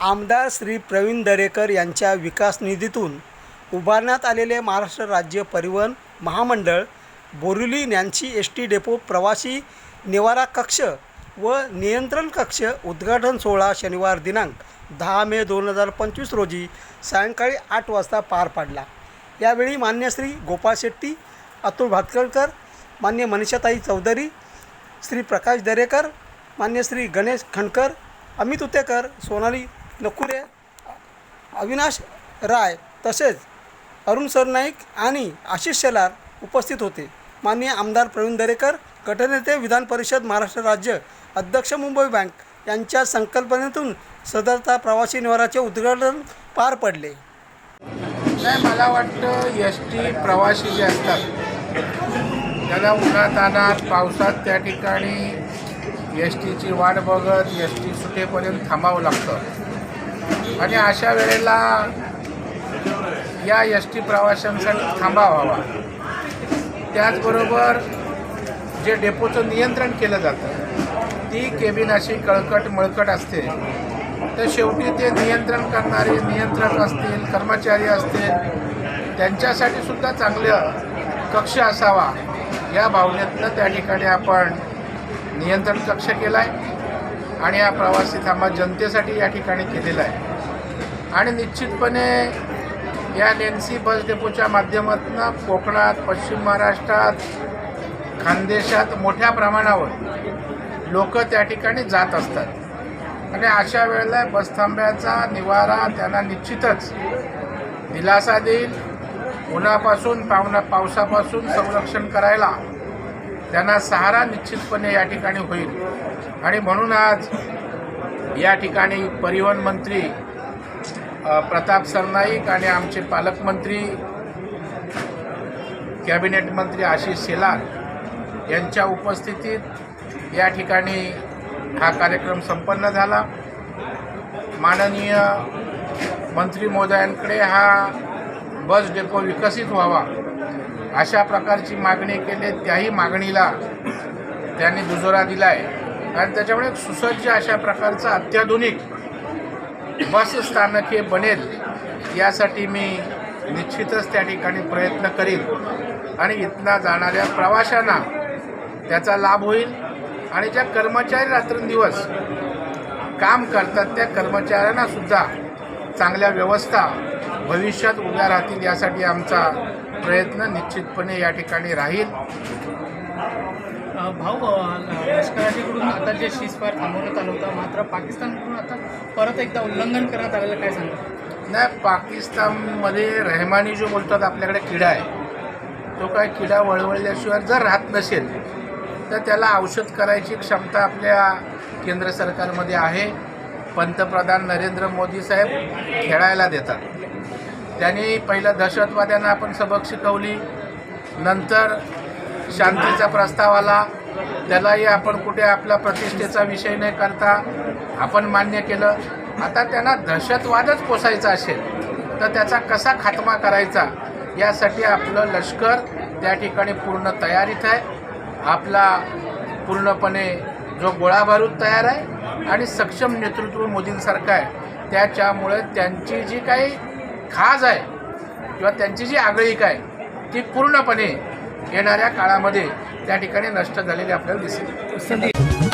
आमदार श्री प्रवीण दरेकर यांच्या विकास निधीतून उभारण्यात आलेले महाराष्ट्र राज्य परिवहन महामंडळ बोरिवली न्यांची एस टी डेपो प्रवासी निवारा कक्ष व नियंत्रण कक्ष उद्घाटन सोहळा शनिवार दिनांक दहा मे दोन हजार पंचवीस रोजी सायंकाळी आठ वाजता पार पाडला. यावेळी मान्य श्री गोपाळ शेट्टी अतुल भातकळकर मान्य मनीषाताई चौधरी श्री प्रकाश दरेकर मान्य श्री गणेश खणकर अमित उतेकर सोनाली नकुरे अविनाश राय तसेच अरुण सरनाईक आणि आशिष शेलार उपस्थित होते. माननीय आमदार प्रवीण दरेकर गटनेते विधान परिषद महाराष्ट्र राज्य अध्यक्ष मुंबई बँक यांच्या संकल्पनेतून सदरता प्रवासी निवाराचे उद्घाटन पार पडले. नाही मला वाटतं एस टी प्रवासी जे असतात त्याला उन्हातानात पावसात त्या ठिकाणी एस टीची वाट बघत एस टी सुटेपर्यंत थांबावं लागतं. आणि अशा वेळेला या एस टी प्रवाशांसाठी थांबा व्हावा. त्याचबरोबर जे डेपोचं नियंत्रण केलं जातं ती केबिन अशी कळकट मळकट असते. तर शेवटी ते नियंत्रण करणारे नियंत्रक असतील कर्मचारी असतील त्यांच्यासाठी सुद्धा चांगलं कक्ष असावा. या भावनेतनं त्या ठिकाणी आपण नियंत्रण कक्ष केला आहे आणि हा प्रवासी थांबा जनतेसाठी या ठिकाणी केलेला आहे. आणि निश्चितपणे या नेन्सी बस डेपोच्या माध्यमातून कोकणात पश्चिम महाराष्ट्रात खानदेशात मोठ्या प्रमाणावर लोक त्या ठिकाणी जात असतात. आणि अशा वेळेला बसथांब्याचा निवारा त्यांना निश्चितच दिलासा देईल. उन्हापासून पावना पावसापासून संरक्षण करायला त्यांना सहारा निश्चितपणे या ठिकाणी होईल. आणि म्हणून आज या ठिकाणी परिवहन मंत्री प्रताप सरनाईक आणि आमचे पालकमंत्री कॅबिनेट मंत्री आशिष शेलार यांच्या उपस्थितीत या ठिकाणी हा कार्यक्रम संपन्न झाला. माननीय मंत्री महोदयांकडे हा बस डेपो विकसित व्हावा अशा प्रकारची मागणी केली. त्याही मागणीला त्यांनी दुजोरा दिला आहे आणि त्याच्यामुळे सुसज्ज अशा प्रकारचं अत्याधुनिक बसस्थानक हे बनेल यासाठी मी निश्चितच त्या ठिकाणी प्रयत्न करीन. आणि इथला जाणाऱ्या प्रवाशांना त्याचा लाभ होईल. आणि ज्या कर्मचारी रात्रंदिवस काम करतात त्या कर्मचाऱ्यांनासुद्धा चांगल्या व्यवस्था भविष्यात उभ्या राहतील यासाठी आमचा प्रयत्न निश्चितपणे या ठिकाणी राहील. भाऊ लष्कराच्याकडून आता जे सीजफायर थांबवण्यात आलं होतं मात्र पाकिस्तानकडून आता परत एकदा उल्लंघन करण्यात आलेलं काय सांगतो? नाही पाकिस्तानमध्ये रहमानी जो बोलतात आपल्याकडे किडा आहे. तो काय किडा वळवळल्याशिवाय जर राहत नसेल तर त्याला औषध करायची क्षमता आपल्या केंद्र सरकारमध्ये आहे. पंतप्रधान नरेंद्र मोदी साहेब खेळायला देतात. त्यांनी पहिलं दहशतवाद्यांना आपण सबक शिकवली. नंतर शांतीचा प्रस्ताव आला त्यालाही आपण कुठे आपला प्रतिष्ठेचा विषय नाही करता आपण मान्य केलं. आता त्यांना दहशतवादच पोसायचा असेल तर त्याचा कसा खात्मा करायचा? यासाठी आपलं लष्कर त्या ठिकाणी पूर्ण तयारीत आहे. आपला पूर्णपणे जो गोळाबारूद तयार आहे आणि सक्षम नेतृत्व मोदींसारखं आहे. त्याच्यामुळे त्यांची जी काही खाज आहे किंवा त्यांची जी आगळीक आहे ती पूर्णपणे येणाऱ्या काळामध्ये त्या ठिकाणी नष्ट झालेली आपल्याला दिसेल.